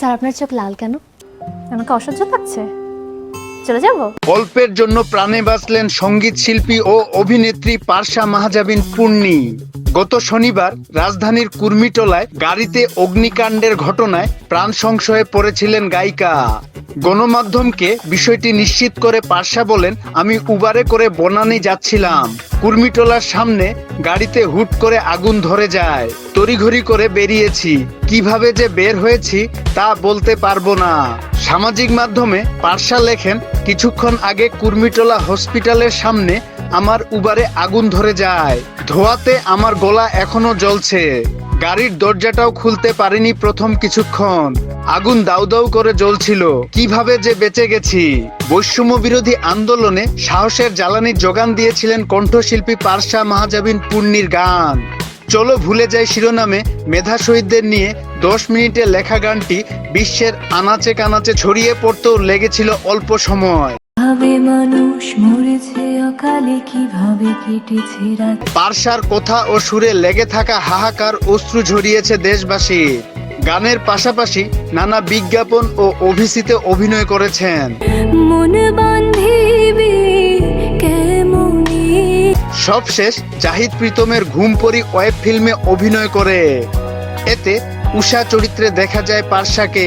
Sir, আপনার চোখ লাল কেন? আমাকে অসহ্য লাগছে। চলে যাব? অল্পের জন্য প্রাণে বাঁচলেন সংগীত শিল্পী ও অভিনেত্রী পার্শা মাহাজাবিন পূর্ণি গত শনিবার রাজধানীর কুর্মিটোলায় গাড়িতে অগ্নিকাণ্ডের ঘটনায় প্রাণ সংশয়ে পড়েছিলেন গায়িকা। গণমাধ্যমকে বিষয়টি নিশ্চিত করে পারসা বলেন, আমি উবারে করে বনানি যাচ্ছিলাম। কুর্মিটোলার সামনে গাড়িতে হুট করে আগুন ধরে যায়। তড়িঘড়ি করে বেরিয়েছি। কীভাবে যে বের হয়েছি তা বলতে পারব না। সামাজিক মাধ্যমে পার্সা লেখেন, কিছুক্ষণ আগে কুর্মিটোলা হসপিটালের সামনে আমার উবারে আগুন ধরে যায়। ধোয়াতে আমার গলা এখনও জ্বলছে। গাড়ির দরজাটাও খুলতে পারিনি প্রথম কিছুক্ষণ। আগুন দাউ দাউ করে জ্বলছিল। কীভাবে যে বেঁচে গেছি? বৈষম্য বিরোধী আন্দোলনে সাহসের জ্বালানি যোগান দিয়েছিলেন কণ্ঠশিল্পী পারসা মাহাজাবিন পূর্ণির গান। চলো ভুলে যাই শিরোনামে মেধা শহীদদের নিয়ে দশ মিনিটে লেখা গানটি বিশ্বের আনাচে কানাচে ছড়িয়ে পড়তেও লেগেছিল অল্প সময়। ভাবে মানুষ মরেছে অকালে কীভাবে কেটেছে রাত? পারসার কথা ও সুরে লেগে থাকা হাহাকার অশ্রু ঝরিয়েছে দেশবাসী। গানের পাশাপাশি নানা বিজ্ঞাপন ও অভিষিতে অভিনয় করেছেন। মন বান্ধিবি সবশেষ জাহিদ প্রীতমের ঘুম পরি ওয়েব ফিল্মে অভিনয় করে। এতে উষা চরিত্রে দেখা যায় পারসাকে।